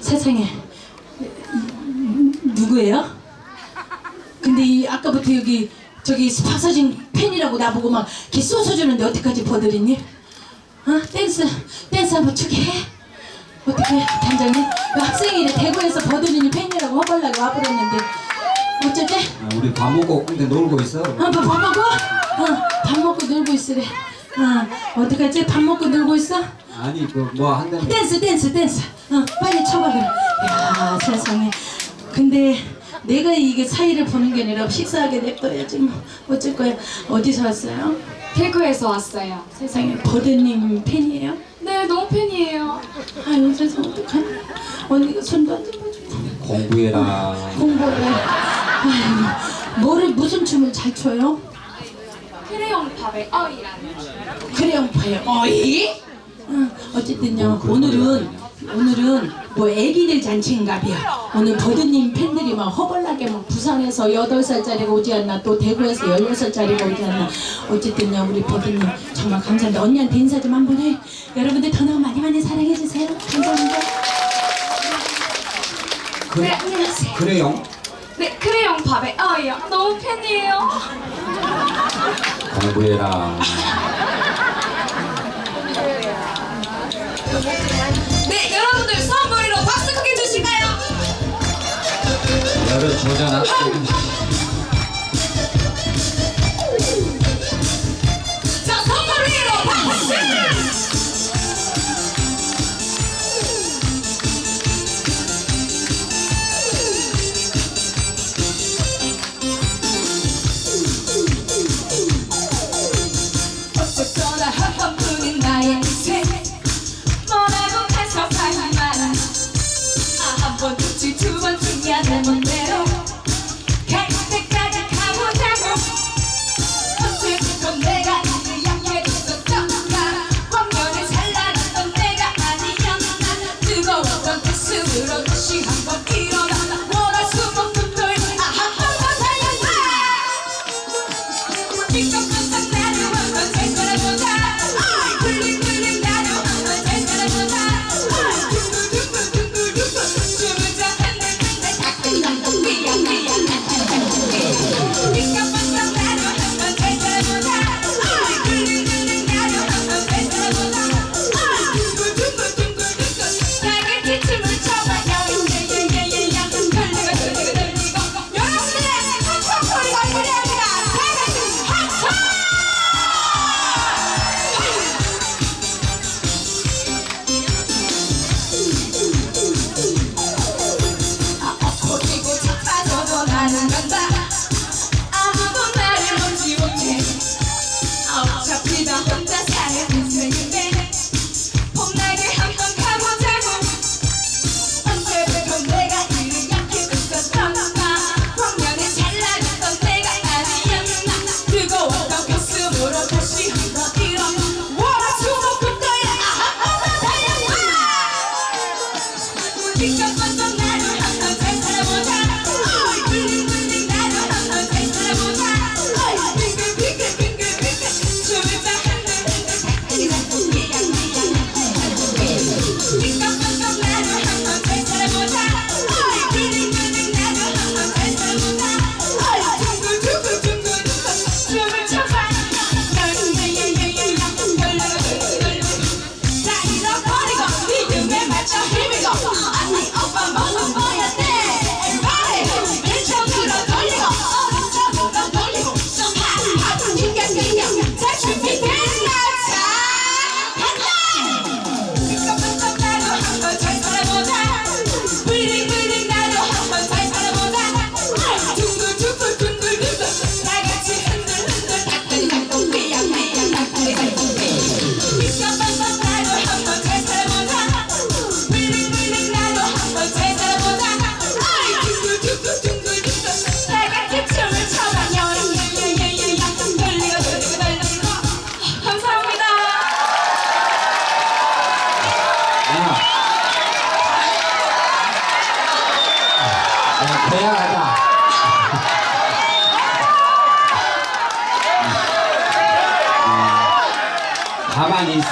세상에 누구예요? 근데 이 아까부터 여기 저기 스파 사진 팬이라고 나보고 막 이렇게 쏘서주는데 어떡하지 버들이니? 어? 댄스 댄스 한번 추게 해? 어떻게 단장님? 그 학생이 대구에서 버들이니 팬이라고 허벌나게 와버렸는데 어쩌지? 아, 우리 밥 먹고 근데 놀고 있어. 어, 밥, 밥 먹어? 어, 밥 먹고 놀고 있으래 어, 어떡하지? 밥 먹고 놀고 있어? 아니 그뭐 한다며. 댄스 댄스 댄스 어 빨리 쳐봐 그래 야 세상에 근데 내가 이게 사이를 보는 게 아니라 식사하게 냅둬야지 뭐 어쩔 거야 어디서 왔어요? 대구에서 왔어요. 세상에 버드님 팬이에요? 네, 너무 팬이에요. 아유 세상 어떡하냐 언니가 손도 안 잡아주고 공부해라. 공부를 아유 뭐를 무슨 춤을 잘 춰요? 크레용 밥의 어이라는 봐요. 어이? 응, 어쨌든요 오늘은 오늘은 뭐 애기들 잔치인가봐요 오늘 버드님 팬들이 막 허벌나게 막 부산에서 8살짜리가 오지 않나 또 대구에서 16살짜리가 오지 않나. 어쨌든요 우리 버드님 정말 감사합니다. 언니한테 인사 좀 한 번 해. 여러분들 더 너무 많이 많이 사랑해주세요. 감사합니다. 그래 안녕하세요. 그래요. 네, 크레용 밥의 어이요. 너무 팬이에요. 공부해라. 네, 여러분들 선물로 박수 크게 주실까요? 열을 조져놨.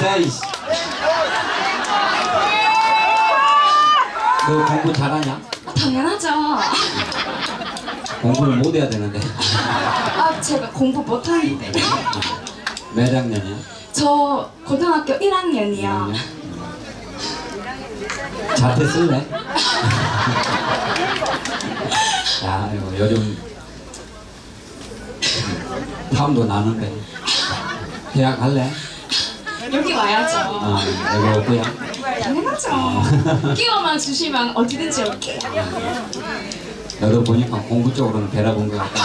가만히 있어, 이씨. 너 공부 잘하냐? 당연하죠. 공부를 못 해야 되는데. 아, 제가 공부 못하는데. 몇 학년이야? 저 고등학교 1학년이요. 1학년? 자퇴 쓸래? 야, 이거 요즘 탐도 나는데. 대학 갈래? 여기 와야죠. 어, 여기 올 거야? 당연하죠. 끼워만 주시면 어디든지 올게요. 너도 보니까 공부 쪽으로는 배라 본 것 같다.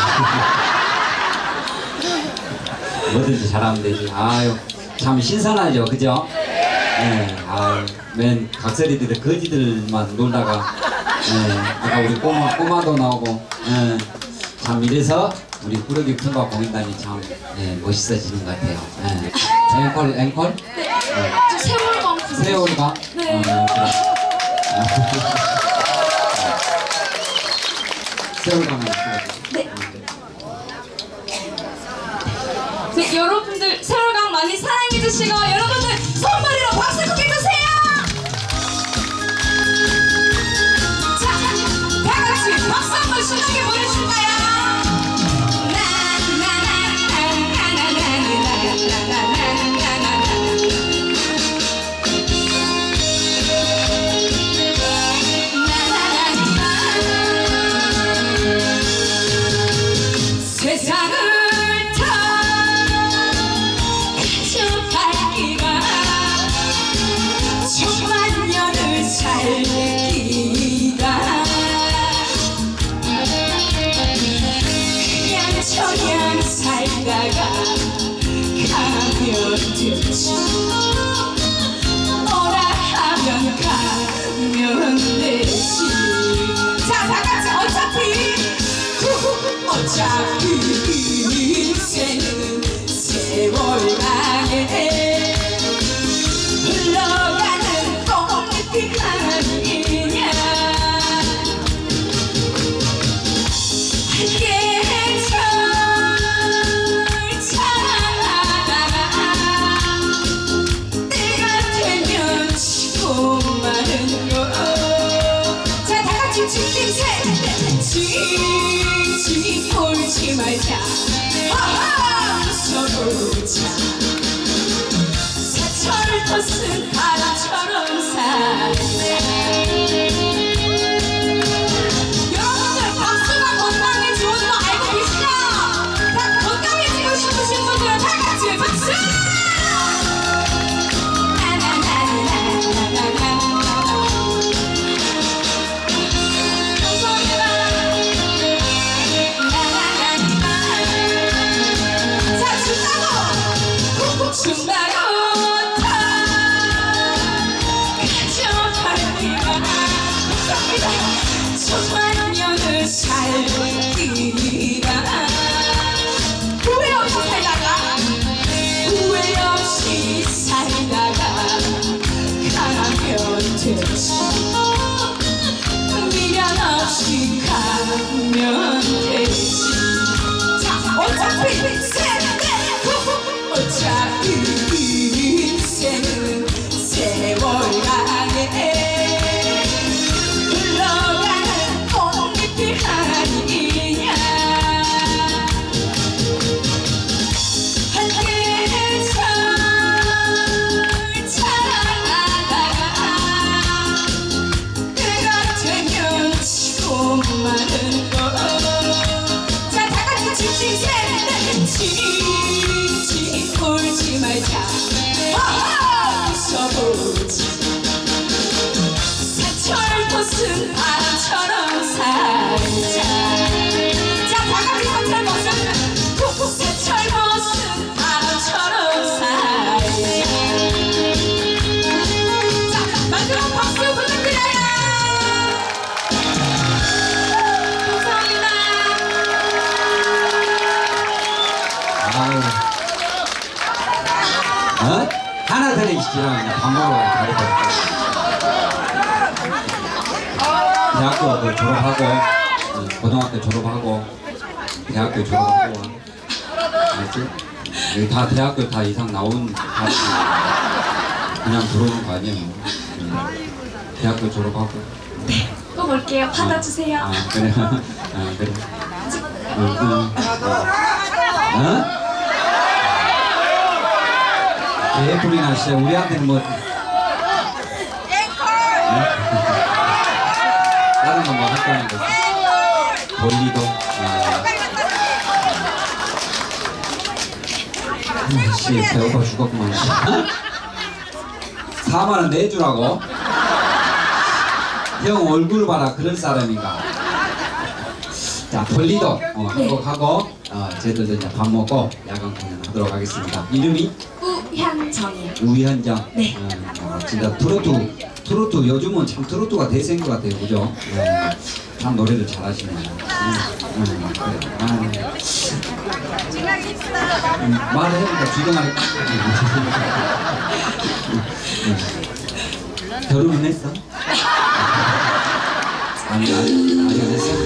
뭐든지 잘하면 되지. 아유, 참 신선하죠, 그죠? 네, 아유, 맨 각설이들 거지들만 놀다가, 네, 아까 우리 꼬마, 꼬마도 나오고, 네, 참 이래서 우리 꾸러기 품바 공연단이 참 네, 멋있어지는 것 같아요. 네. 앵콜, 앵콜? 저 세월광 부서. 세월가? 네. 어, 그래. 세월가면 있어야지. 네. 네, 여러분들 세월강 많이 사랑해 주시고 여러분 되지 뭐라 하면 가면 되지? 자 다같이 어차피. 어차피 인생은 세월 안에 흘러가는 똥잎이 아니냐 함께 말자 하하! 웃어보자 사철도 쓴 Sabores. 하나 들어있지랑 밥먹으러 가려고 대학교 졸업하고 네, 고등학교 졸업하고 대학교 졸업하고. 알지? 여기 다 대학교 다 이상 나온 다 그냥 들어오는 거 아니에요? 대학교 졸업하고. 네꼭 올게요. 받아주세요. 아, 아 그래 아 그래 응, 응. 어? 예, 예쁘게 나시죠. 우리한테는 뭐. 네? 다른 건뭐 할까는 거지. 볼리도. 아, 음, 씨, 배고파 죽었구만, 4만원 내주라고? 형 얼굴 봐라, 그런 사람인가. 자, 볼리도. 어, 네. 한곡 하고, 어, 저희들도 이제 밥 먹고 야간 공연 하도록 하겠습니다. 이름이? 우현정이요. 우현정. 네. 아, 진짜 트로트, 트로트 요즘은 참 트로트가 대세인 것 같아요, 그죠? 네. 참 노래를 잘하시네요. 음, 음, 그래. 아, 음, 말해보니까 주경아를 음. 음. 결혼은 했어? 아니, 아니, 아니, 안 했어.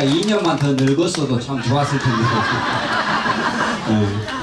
제가 2년만 더 늙었어도 참 좋았을 텐데. 네.